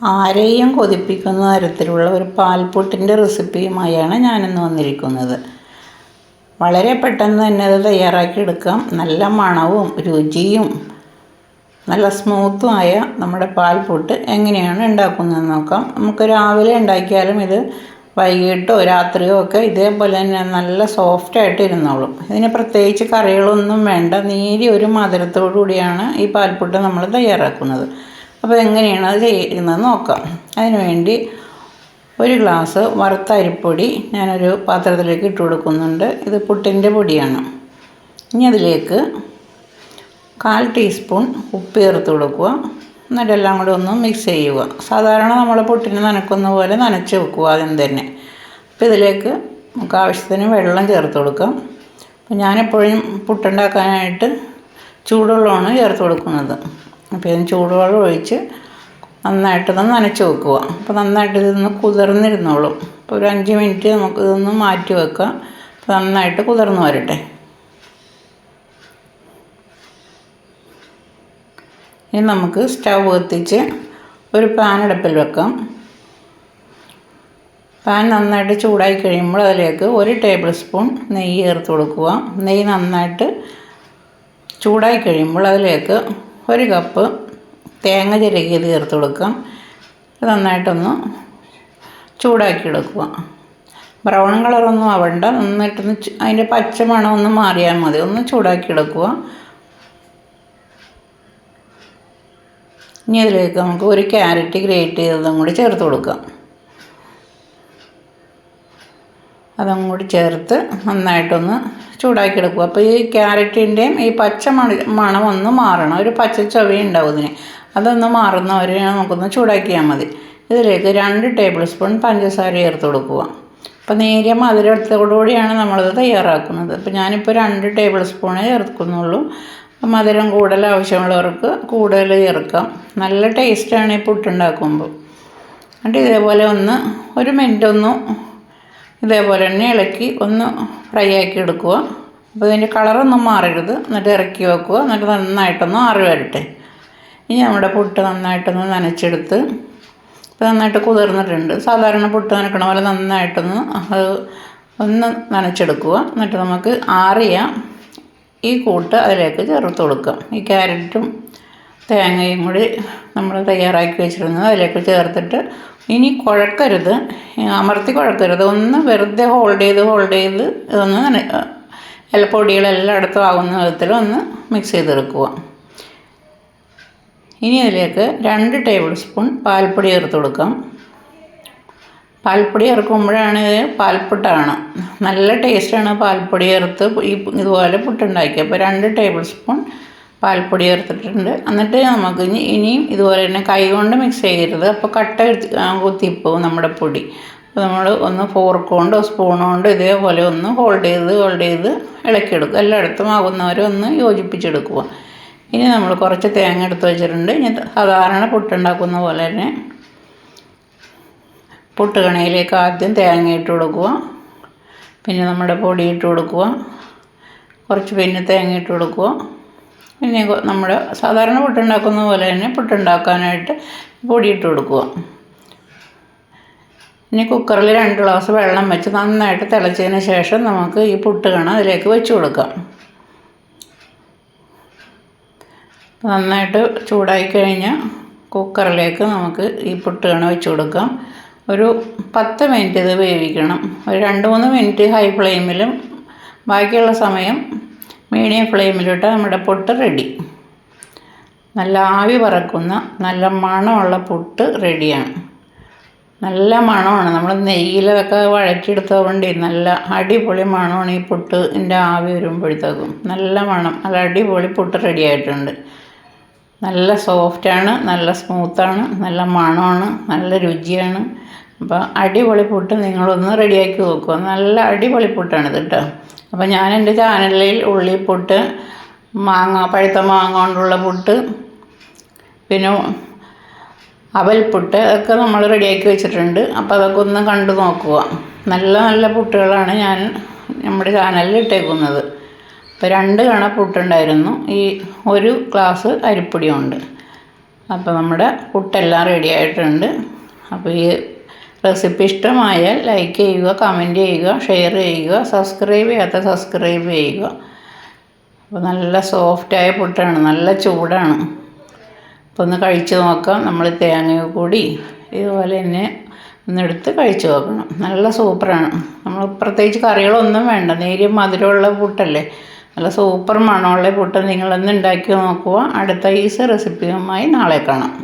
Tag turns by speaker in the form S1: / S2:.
S1: ആരെയും കൊതിപ്പിക്കുന്ന തരത്തിലുള്ള ഒരു പാൽപ്പുട്ടിന്റെ റെസിപ്പിയുമായാണ് ഞാനിന്ന് വന്നിരിക്കുന്നത്. വളരെ പെട്ടെന്ന് തന്നെ അത് തയ്യാറാക്കിയെടുക്കാം നല്ല മണവും രുചിയും നല്ല സ്മൂത്തുമായ നമ്മുടെ പാൽപ്പുട്ട് എങ്ങനെയാണ് ഉണ്ടാക്കുന്നതെന്ന് നോക്കാം. നമുക്ക് രാവിലെ ഉണ്ടാക്കിയാലും ഇത് വൈകിട്ടോ രാത്രിയോ ഒക്കെ ഇതേപോലെ തന്നെ നല്ല സോഫ്റ്റായിട്ട് ഇരുന്നോളും. ഇതിന് പ്രത്യേകിച്ച് കറികളൊന്നും വേണ്ട നേരിയ ഒരു മധുരത്തോടു കൂടിയാണ് ഈ പാൽപ്പുട്ട് നമ്മൾ തയ്യാറാക്കുന്നത്. അപ്പോൾ എങ്ങനെയാണ് അത് ചെയ്യുന്നത് നോക്കാം. അതിനുവേണ്ടി ഒരു ഗ്ലാസ് വറുത്ത അരിപ്പൊടി ഞാനൊരു പാത്രത്തിലേക്ക് ഇട്ട് കൊടുക്കുന്നുണ്ട്. ഇത് പുട്ടിന്റെ പൊടിയാണ്. ഇനി അതിലേക്ക് കാൽ ടീസ്പൂൺ ഉപ്പ് ചേർത്ത് കൊടുക്കുക. എന്നിട്ട് എല്ലാം കൂടി ഒന്ന് മിക്സ് ചെയ്യുക. സാധാരണ നമ്മൾ പുട്ടിന് നനക്കുന്ന പോലെ നനച്ച് വെക്കുക ആദ്യം തന്നെ. അപ്പോൾ ഇതിലേക്ക് നമുക്ക് ആവശ്യത്തിന് വെള്ളം ചേർത്ത് കൊടുക്കാം. അപ്പോൾ ഞാനെപ്പോഴും പുട്ടുണ്ടാക്കാനായിട്ട് ചൂടുള്ളതാണ് ചേർത്ത് കൊടുക്കുന്നത്. അപ്പോൾ ഇതിന് ചൂടുവെള്ളം ഒഴിച്ച് നന്നായിട്ടൊന്ന് നനച്ച് വെക്കുക. അപ്പോൾ നന്നായിട്ട് ഇതൊന്ന് കുതിർന്നിരുന്നോളും. അപ്പോൾ ഒരു അഞ്ച് മിനിറ്റ് നമുക്ക് ഇതൊന്ന് മാറ്റി വെക്കുക അപ്പോൾ നന്നായിട്ട് കുതിർന്ന് വരട്ടെ. ഇനി നമുക്ക് സ്റ്റൗ കത്തിച്ച് ഒരു പാൻ അടുപ്പിൽ വെക്കാം. പാൻ നന്നായിട്ട് ചൂടായി കഴിയുമ്പോൾ അതിലേക്ക് ഒരു ടേബിൾ സ്പൂൺ നെയ്യ് ചേർത്ത് കൊടുക്കുക. നെയ്യ് നന്നായിട്ട് ചൂടായി കഴിയുമ്പോൾ അതിലേക്ക് ഒരു കപ്പ് തേങ്ങ ചിരകിയത് ചേർത്ത് കൊടുക്കാം. നന്നായിട്ടൊന്ന് ചൂടാക്കി എടുക്കുക. ബ്രൗൺ കളറൊന്നും ആവണ്ട. നന്നായിട്ടൊന്ന് അതിന്റെ പച്ച മണം ഒന്ന് മാറിയാൽ മതി. ഒന്ന് ചൂടാക്കി എടുക്കുക. ഇനി അതിലേക്ക് നമുക്ക് ഒരു ക്യാരറ്റ് ഗ്രേറ്റ് ചെയ്തതും കൂടി ചേർത്ത് കൊടുക്കാം. അതും കൂടി ചേർത്ത് നന്നായിട്ടൊന്ന് ചൂടാക്കി എടുക്കുക അപ്പോൾ ഈ ക്യാരറ്റിന്റെയും ഈ പച്ച മണ മണം ഒന്ന് മാറണം. ഒരു പച്ച ചൊവ ഉണ്ടാവും ഇതിന്. അതൊന്ന് മാറുന്നവരെ നമുക്കൊന്ന് ചൂടാക്കിയാൽ മതി. ഇതിലേക്ക് രണ്ട് ടേബിൾ സ്പൂൺ പഞ്ചസാര ചേർത്ത് കൊടുക്കുക. അപ്പോൾ നേരിയ മധുരത്തോടുകൂടിയാണ് നമ്മളത് തയ്യാറാക്കുന്നത്. അപ്പോൾ ഞാനിപ്പോൾ രണ്ട് ടേബിൾ സ്പൂണേ ചേർക്കുന്നുള്ളൂ. മധുരം കൂടുതൽ ആവശ്യമുള്ളവർക്ക് കൂടുതൽ ചേർക്കാം. നല്ല ടേസ്റ്റാണ് ഈ പുട്ടുണ്ടാക്കുമ്പോൾ. എന്നിട്ട് ഇതേപോലെ ഒന്ന് ഒരു മിനിറ്റ് ഒന്ന് ഇതേപോലെ തന്നെ ഇളക്കി ഒന്ന് ഫ്രൈ ആക്കി എടുക്കുക അപ്പോൾ ഇതിന്റെ കളറൊന്നും മാറരുത്. എന്നിട്ട് ഇറക്കി വെക്കുക എന്നിട്ട് നന്നായിട്ടൊന്ന് ആറി വരട്ടെ. ഇനി നമ്മുടെ പുട്ട് നന്നായിട്ടൊന്ന് നനച്ചെടുത്ത് ഇപ്പോൾ നന്നായിട്ട് കുതിർന്നിട്ടുണ്ട്. സാധാരണ പുട്ട് നനക്കണ പോലെ നന്നായിട്ടൊന്ന് അത് ഒന്ന് നനച്ചെടുക്കുക എന്നിട്ട് നമുക്ക് ആറിയ ഈ കൂട്ട് അതിലേക്ക് ചേർത്ത് കൊടുക്കാം. ഈ ക്യാരറ്റും തേങ്ങയും കൂടി നമ്മൾ തയ്യാറാക്കി വെച്ചിരുന്നത് അതിലേക്ക് ചേർത്തിട്ട് ഇനി കുഴക്കരുത് അമർത്തി കുഴക്കരുത്. ഒന്ന് വെറുതെ ഹോൾഡ് ചെയ്ത് ഹോൾഡ് ചെയ്ത് ഇതൊന്ന് എല്ലാ പൊടികളെല്ലായിടത്തും ആകുന്ന വിധത്തിൽ ഒന്ന് മിക്സ് ചെയ്തെടുക്കുക. ഇനി അതിലേക്ക് രണ്ട് ടേബിൾ സ്പൂൺ പാൽപ്പൊടി ചേർത്ത് കൊടുക്കാം. പാൽപ്പൊടി ചേർക്കുമ്പോഴാണ് ഇത് പാൽപ്പുട്ടാണ് നല്ല ടേസ്റ്റാണ് പാൽപ്പൊടി ചേർത്ത് ഈ ഇതുപോലെ പുട്ടുണ്ടാക്കിയത്. അപ്പോൾ രണ്ട് ടേബിൾ സ്പൂൺ പാൽപ്പൊടി ചേർത്തിട്ടുണ്ട്. എന്നിട്ട് നമുക്ക് ഇനി ഇനിയും ഇതുപോലെ തന്നെ കൈ കൊണ്ട് മിക്സ് ചെയ്യരുത്. അപ്പോൾ കട്ട കുത്തിപ്പോവും നമ്മുടെ പൊടി. അപ്പോൾ നമ്മൾ ഒന്ന് ഫോർക്ക് കൊണ്ടോ സ്പൂൺ കൊണ്ടോ ഇതേപോലെ ഒന്ന് ഹോൾഡ് ചെയ്ത് ഹോൾഡ് ചെയ്ത് ഇളക്കിയെടുക്കുക എല്ലായിടത്തും ആകുന്നവരെ ഒന്ന് യോജിപ്പിച്ചെടുക്കുക. ഇനി നമ്മൾ കുറച്ച് തേങ്ങ എടുത്ത് വെച്ചിട്ടുണ്ട്. ഇനി സാധാരണ പുട്ടുണ്ടാക്കുന്ന പോലെ തന്നെ പുട്ടുകണയിലേക്ക് ആദ്യം തേങ്ങ ഇട്ട് കൊടുക്കുക. പിന്നെ നമ്മുടെ പൊടി ഇട്ട് കൊടുക്കുക. കുറച്ച് പിന്നെ തേങ്ങ ഇട്ട് കൊടുക്കുക. പിന്നെ നമ്മുടെ സാധാരണ പുട്ടുണ്ടാക്കുന്ന പോലെ തന്നെ പുട്ടുണ്ടാക്കാനായിട്ട് പൊടിയിട്ട് കൊടുക്കുക. ഇനി കുക്കറിൽ രണ്ട് ഗ്ലാസ് വെള്ളം വെച്ച് നന്നായിട്ട് തിളച്ചതിന് ശേഷം നമുക്ക് ഈ പുട്ട് കണ അതിലേക്ക് വെച്ച് കൊടുക്കാം. നന്നായിട്ട് ചൂടായി കഴിഞ്ഞാൽ കുക്കറിലേക്ക് നമുക്ക് ഈ പുട്ട് കണ വെച്ച് കൊടുക്കാം. ഒരു പത്ത് മിനിറ്റ് ഇത് വേവിക്കണം. ഒരു രണ്ട് മൂന്ന് മിനിറ്റ് ഹൈ ഫ്ലെയിമിലും ബാക്കിയുള്ള സമയം മീഡിയം ഫ്ലെയിമിലിട്ട് നമ്മുടെ പുട്ട് റെഡി നല്ല ആവി പറക്കുന്ന നല്ല മണമുള്ള പുട്ട് റെഡിയാണ് നല്ല മണമാണ്. നമ്മൾ നെയ്യിലൊക്കെ വഴറ്റിയെടുത്തതുകൊണ്ട് നല്ല അടിപൊളി മണമാണ് ഈ പുട്ടിന്റെ ആവി വരുമ്പോഴത്തേക്കും. നല്ല മണം. നല്ല അടിപൊളി പുട്ട് റെഡി ആയിട്ടുണ്ട്. നല്ല സോഫ്റ്റാണ് നല്ല സ്മൂത്താണ് നല്ല മണമാണ് നല്ല രുചിയാണ്. അപ്പോൾ അടിപൊളി പുട്ട് നിങ്ങളൊന്ന് റെഡിയാക്കി നോക്കുക നല്ല അടിപൊളി പുട്ടാണിത് കേട്ടോ അപ്പോൾ ഞാൻ എന്റെ ചാനലിൽ ഉള്ളിപ്പുട്ട് മാങ്ങ പഴുത്ത മാങ്ങ കൊണ്ടുള്ള പുട്ട് പിന്നെ അവൽപുട്ട് ഒക്കെ നമ്മൾ റെഡിയാക്കി വെച്ചിട്ടുണ്ട്. അപ്പോൾ അതൊക്കെ ഒന്ന് കണ്ടു നോക്കുക. നല്ല നല്ല പുട്ടുകളാണ് ഞാൻ നമ്മുടെ ചാനലിൽ ഇട്ടേക്കുന്നത്. അപ്പോൾ രണ്ട് കണ പുട്ടുണ്ടായിരുന്നു. ഈ ഒരു ഗ്ലാസ് അരിപ്പൊടിയുണ്ട്. അപ്പോൾ നമ്മുടെ പുട്ടെല്ലാം റെഡി ആയിട്ടുണ്ട്. അപ്പോൾ ഈ റെസിപ്പി ഇഷ്ടമായാൽ ലൈക്ക് ചെയ്യുക കമന്റ് ചെയ്യുക ഷെയർ ചെയ്യുക സബ്സ്ക്രൈബ് ചെയ്യാത്ത സബ്സ്ക്രൈബ് ചെയ്യുക. അപ്പോൾ നല്ല സോഫ്റ്റായ പുട്ടാണ് നല്ല ചൂടാണ്. അപ്പോൾ ഒന്ന് കഴിച്ച് നോക്കാം. നമ്മൾ തേങ്ങ കൂടി ഇതുപോലെ തന്നെ ഒന്നെടുത്ത് കഴിച്ചു നോക്കണം. നല്ല സൂപ്പറാണ്. നമ്മൾ പ്രത്യേകിച്ച് കറികളൊന്നും വേണ്ട. നേരിയ മധുരമുള്ള പുട്ടല്ലേ. നല്ല സൂപ്പർ മണമുള്ള പുട്ട് നിങ്ങളൊന്ന് ഉണ്ടാക്കി നോക്കുക. അടുത്ത ഈസ് റെസിപ്പിയുമായി നാളെ കാണാം.